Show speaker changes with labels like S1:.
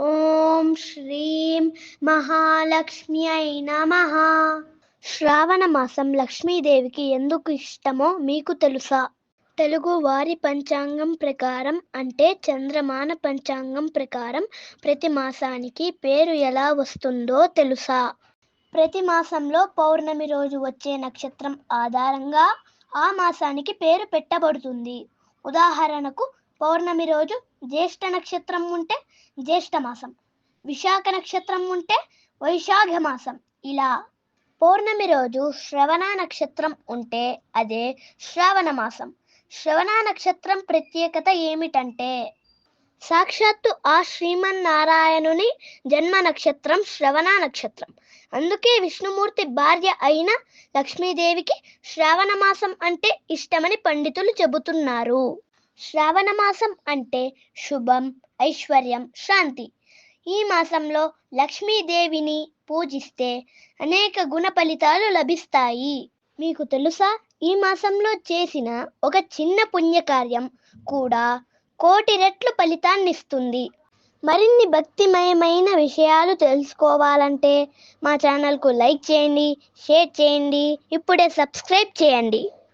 S1: ఓం శ్రీం మహాలక్ష్మ్యై నమ. శ్రావణ మాసం లక్ష్మీదేవికి ఎందుకు ఇష్టమో మీకు తెలుసా? తెలుగు వారి పంచాంగం ప్రకారం అంటే చంద్రమాన పంచాంగం ప్రకారం ప్రతి మాసానికి పేరు ఎలా వస్తుందో తెలుసా? ప్రతి మాసంలో పౌర్ణమి రోజు వచ్చే నక్షత్రం ఆధారంగా ఆ మాసానికి పేరు పెట్టబడుతుంది. ఉదాహరణకు పౌర్ణమి రోజు జ్యేష్ఠ నక్షత్రం ఉంటే జ్యేష్ఠ మాసం విశాఖ నక్షత్రం ఉంటే వైశాఖ మాసం. ఇలా పౌర్ణమి రోజు శ్రవణ నక్షత్రం ఉంటే అదే శ్రావణ మాసం. శ్రవణ నక్షత్రం ప్రత్యేకత ఏమిటంటే సాక్షాత్తు ఆ శ్రీమన్నారాయణుని జన్మ నక్షత్రం శ్రవణ నక్షత్రం. అందుకే విష్ణుమూర్తి భార్య అయిన లక్ష్మీదేవికి శ్రావణ మాసం అంటే ఇష్టమని పండితులు చెబుతున్నారు. శ్రావణ మాసం అంటే శుభం ఐశ్వర్యం శాంతి. ఈ మాసంలో లక్ష్మీదేవిని పూజిస్తే అనేక గుణ ఫలితాలు లభిస్తాయి. మీకు తెలుసా? ఈ మాసంలో చేసిన ఒక చిన్న పుణ్యకార్యం కూడా కోటి రెట్లు ఫలితాన్నిస్తుంది. మరిన్ని భక్తిమయమైన విషయాలు తెలుసుకోవాలంటే మా ఛానల్కు లైక్ చేయండి షేర్ చేయండి ఇప్పుడే సబ్స్క్రైబ్ చేయండి.